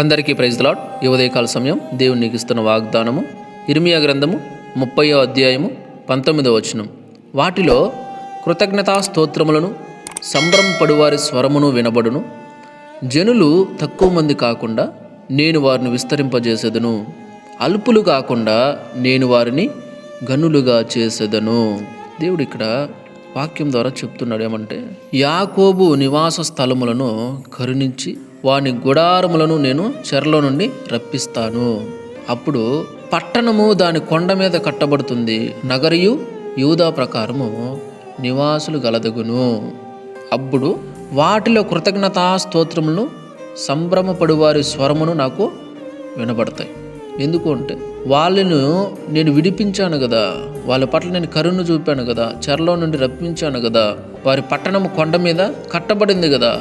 అందరికీ praise lord ఈ ఉదయకాల సమయం దేవుని నీకు ఇస్తున్న వాగ్దానము. ఇర్మియా గ్రంథము ముప్పయో అధ్యాయము పంతొమ్మిదో వచనం. వాటిలో కృతజ్ఞతా స్తోత్రములను సంభ్రమపడువారి స్వరమును వినబడును. జనులు తక్కువ మంది కాకుండా నేను వారిని విస్తరింపజేసేదను. అల్పులు కాకుండా నేను వారిని గనులుగా చేసేదను. దేవుడు ఇక్కడ వాక్యం ద్వారా చెప్తున్నాడు ఏమంటే యాకోబు నివాస స్థలములను కరుణించి వాని గుడారములను నేను చెరలో నుండి రప్పిస్తాను. అప్పుడు పట్టణము దాని కొండ మీద కట్టబడుతుంది. నగరియు యూదా ప్రకారము నివాసులు గలదగును. అప్పుడు వాటిలో కృతజ్ఞతా స్తోత్రములను సంభ్రమపడు వారి స్వరమును నాకు వినబడతాయి. ఎందుకు అంటే వాళ్ళను నేను విడిపించాను కదా. వాళ్ళ పట్ల నేను కరుణ చూపాను కదా. చెరలో నుండి రప్పించాను కదా. వారి పట్టణం కొండ మీద కట్టబడింది కదా.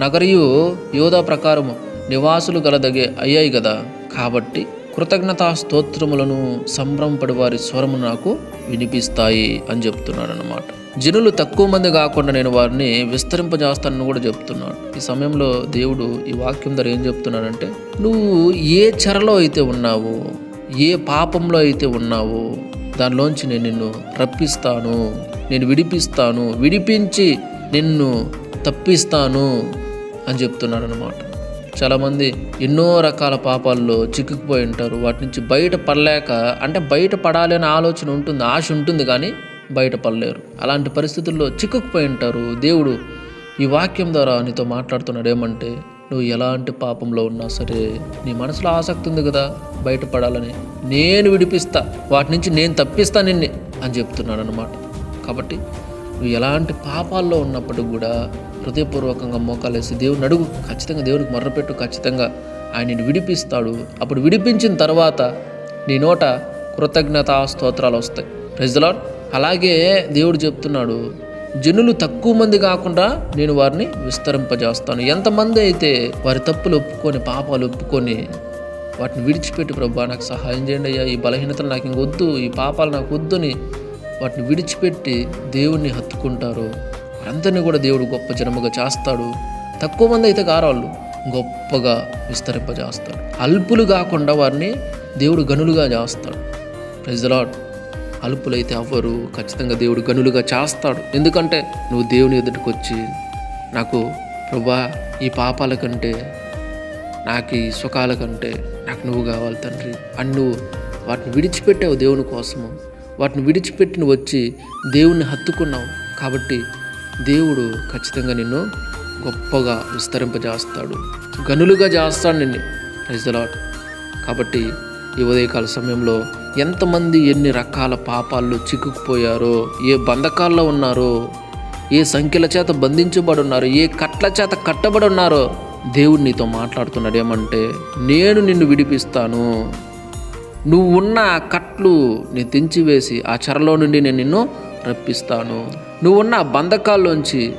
నగరియు యోధ ప్రకారము నివాసులు గలదగే అయ్యాయి కదా కాబట్టి కృతజ్ఞతా స్తోత్రములను సంభ్రమపడి వారి స్వరము నాకు వినిపిస్తాయి అని చెప్తున్నాడు అనమాట జనులు తక్కువ మంది కాకుండా నేను వారిని విస్తరింపజేస్తానని కూడా చెప్తున్నాడు. ఈ సమయంలో దేవుడు ఈ వాక్యం ద్వారా ఏం చెప్తున్నాడంటే నువ్వు ఏ చెరలో అయితే ఉన్నావో ఏ పాపంలో అయితే ఉన్నావో దానిలోంచి నేను నిన్ను రప్పిస్తాను. నేను విడిపిస్తాను. విడిపించి నిన్ను తప్పిస్తాను. అని చెప్తున్నాడు అనమాట చాలామంది ఎన్నో రకాల పాపాల్లో చిక్కుకుపోయి ఉంటారు. వాటి నుంచి బయట పడలేక అంటే బయట పడాలి అనే ఆలోచన ఉంటుంది ఆశ ఉంటుంది కానీ బయట పడలేరు. అలాంటి పరిస్థితుల్లో చిక్కుకుపోయి ఉంటారు. దేవుడు ఈ వాక్యం ద్వారా నీతో మాట్లాడుతున్నాడు. ఏమంటే నువ్వు ఎలాంటి పాపంలో ఉన్నా సరే నీ మనసులో ఆసక్తి ఉంది కదా బయటపడాలని నేను విడిపిస్తా. వాటి నుంచి నేను తప్పిస్తా నిన్నే అని చెప్తున్నాడు అనమాట కాబట్టి నువ్వు ఎలాంటి పాపాల్లో ఉన్నప్పటికి కూడా హృదయపూర్వకంగా మోకాలేసి దేవుని అడుగు ఖచ్చితంగా దేవునికి మొర్రపెట్టు ఖచ్చితంగా ఆయన విడిపిస్తాడు. అప్పుడు విడిపించిన తర్వాత నీ నోట కృతజ్ఞతా స్తోత్రాలు వస్తాయి. ప్రజలాడ్ అలాగే దేవుడు చెప్తున్నాడు జనులు తక్కువ మంది కాకుండా నేను వారిని విస్తరింపజేస్తాను. ఎంతమంది అయితే వారి తప్పులు ఒప్పుకొని పాపాలు ఒప్పుకొని వాటిని విడిచిపెట్టి ప్రభా నాకు సహాయం చేయండి అయ్యా. ఈ బలహీనతలు నాకు ఇంకొద్దు ఈ పాపాలు నాకు వద్దుని వాటిని విడిచిపెట్టి దేవుణ్ణి హత్తుకుంటారు. వారందరినీ కూడా దేవుడు గొప్ప జనముగా చేస్తాడు. తక్కువ మంది అయితే కారాళ్ళు గొప్పగా విస్తరింపజేస్తాడు. అల్పులు కాకుండా వారిని దేవుడు గనులుగా చేస్తాడు. ప్రజలాడ్ అల్పులైతే అవ్వరు ఖచ్చితంగా దేవుడు గనులుగా చేస్తాడు. ఎందుకంటే నువ్వు దేవుని ఎదుటికి వచ్చి నాకు ప్రభా ఈ పాపాల కంటే నాకు ఈ సుఖాల కంటే నాకు నువ్వు కావాలి తండ్రి. అని నువ్వు వాటిని విడిచిపెట్టావు దేవుని కోసము. వాటిని విడిచిపెట్టిన వచ్చి దేవుణ్ణి హత్తుకున్నావు. కాబట్టి దేవుడు ఖచ్చితంగా నిన్ను గొప్పగా విస్తరింపజేస్తాడు. గనులుగా చేస్తాడు నిన్ను. రైజలాట్ కాబట్టి ఈ ఉదయకాల సమయంలో ఎంతమంది ఎన్ని రకాల పాపాల్లో చిక్కుకుపోయారో ఏ బంధకాల్లో ఉన్నారో ఏ సంఖ్యల చేత బంధించబడి ఉన్నారో ఏ కట్ల చేత కట్టబడి ఉన్నారో దేవుడు నీతో మాట్లాడుతున్నాడు. ఏమంటే నేను నిన్ను విడిపిస్తాను. నువ్వు ఉన్న కట్లు నేను తెంచివేసి ఆ చెరలో నుండి నేను నిన్ను రప్పిస్తాను. నువ్వు ఉన్న ఆ బంధకాల్లోంచి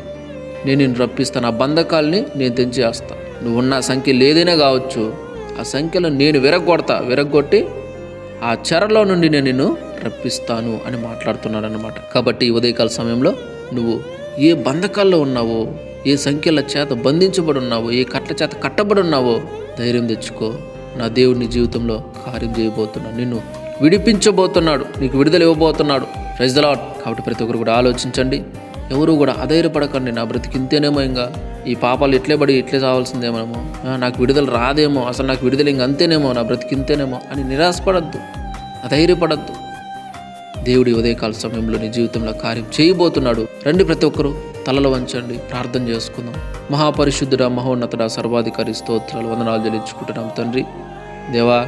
నేను నేను రప్పిస్తాను. ఆ బంధకాల్ని నేను తెంచేస్తా. నువ్వు ఉన్న సంఖ్యలు ఏదైనా కావచ్చు ఆ సంఖ్యలో నేను విరగొడతా విరగొట్టి ఆ చెరలో నుండి నేను నిన్ను రప్పిస్తాను అని మాట్లాడుతున్నాడు అనమాట కాబట్టి ఉదయకాల సమయంలో నువ్వు ఏ బంధకాల్లో ఉన్నావో ఏ సంఖ్యల చేత బంధించబడి ఉన్నావో ఏ కట్ల చేత కట్టబడి ఉన్నావో ధైర్యం తెచ్చుకో. నా దేవుడిని జీవితంలో కార్యం చేయబోతున్నాను నిన్ను విడిపించబోతున్నాడు. నీకు విడుదల ఇవ్వబోతున్నాడు. ప్రైజ్లాట్ కాబట్టి ప్రతి ఒక్కరు కూడా ఆలోచించండి. ఎవరు కూడా అధైర్యపడకండి. నా బ్రతికి ఇంతేనేమో ఇంకా ఈ పాపాలు ఇట్లే పడి ఇట్లే చావాల్సిందేమో నాకు విడుదల రాదేమో. అసలు నాకు విడుదల ఇంక అంతేనేమో. నా బ్రతికి ఇంతేనేమో అని నిరాశపడద్దు. అధైర్యపడద్దు. దేవుడి ఉదయకాల సమయంలో నీ జీవితంలో కార్యం చేయబోతున్నాడు. రండి ప్రతి ఒక్కరూ తలలు వంచండి. ప్రార్థన చేసుకుందాం. మహాపరిశుద్ధుడ మహోన్నతుడ సర్వాధికారి స్తోత్రాలు వందనాలు చెల్లించుకుంటున్నాం తండ్రి. దేవా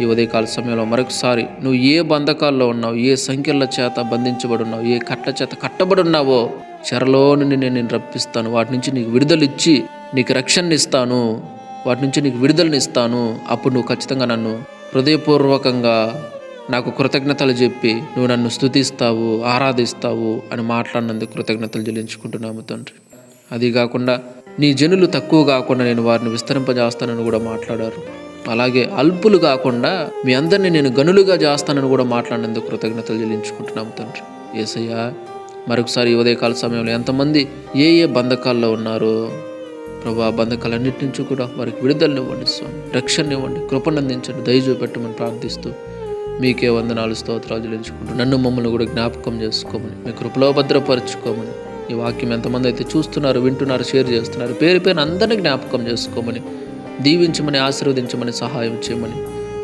ఈ ఉదయకాల సమయంలో మరొకసారి నువ్వు ఏ బంధకాల్లో ఉన్నావు ఏ సంఖ్యల చేత బంధించబడి ఉన్నావు ఏ కట్ల చేత కట్టబడి ఉన్నావో చెరలో నుండి నేను రప్పిస్తాను. వాటి నుంచి నీకు విడుదలిచ్చి నీకు రక్షణ ఇస్తాను. వాటి నుంచి నీకు విడుదలనిస్తాను అప్పుడు నువ్వు ఖచ్చితంగా నన్ను హృదయపూర్వకంగా నాకు కృతజ్ఞతలు చెప్పి నువ్వు నన్ను స్తుతిస్తావు ఆరాధిస్తావు అని మాట్లాడినందుకు కృతజ్ఞతలు చెల్లించుకుంటున్నాము తండ్రి. అది కాకుండా నీ జనులు తక్కువ కాకుండా నేను వారిని విస్తరింపజేస్తానని కూడా మాట్లాడారు. అలాగే అల్పులు కాకుండా మీ అందరినీ నేను గనులుగా చేస్తానని కూడా మాట్లాడినందుకు కృతజ్ఞతలు చెల్లించుకుంటున్నాము తండ్రి. ఏసయ్యా మరొకసారి ఉదయకాల సమయంలో ఎంతమంది ఏ ఏ బంధకాల్లో ఉన్నారో ప్రభు ఆ బంధకాలన్నిటి నుంచి కూడా వారికి విడుదలనివ్వండి స్వామి. రక్షణనివ్వండి కృపనందించండి దయ పెట్టమని ప్రార్థిస్తూ మీకే వందనాలు స్తోత్రాలు చెల్లించుకుంటూ నన్ను మమ్మల్ని కూడా జ్ఞాపకం చేసుకోమని మీ కృపలో భద్రపరచుకోమని ఈ వాక్యం ఎంతమంది అయితే చూస్తున్నారు వింటున్నారు షేర్ చేస్తున్నారు పేరు పేరు అందరినీ జ్ఞాపకం చేసుకోమని దీవించమని ఆశీర్వదించమని సహాయం చేయమని.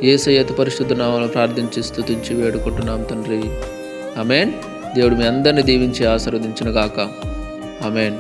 ఏసయ్యత పరిశుద్ధ నామాలను ప్రార్థించి స్థుతించి వేడుకుంటున్నాం తండ్రి. అమేన్ దేవుడు మీ అందరిని దీవించి ఆశీర్వదించిన గాక. అమేన్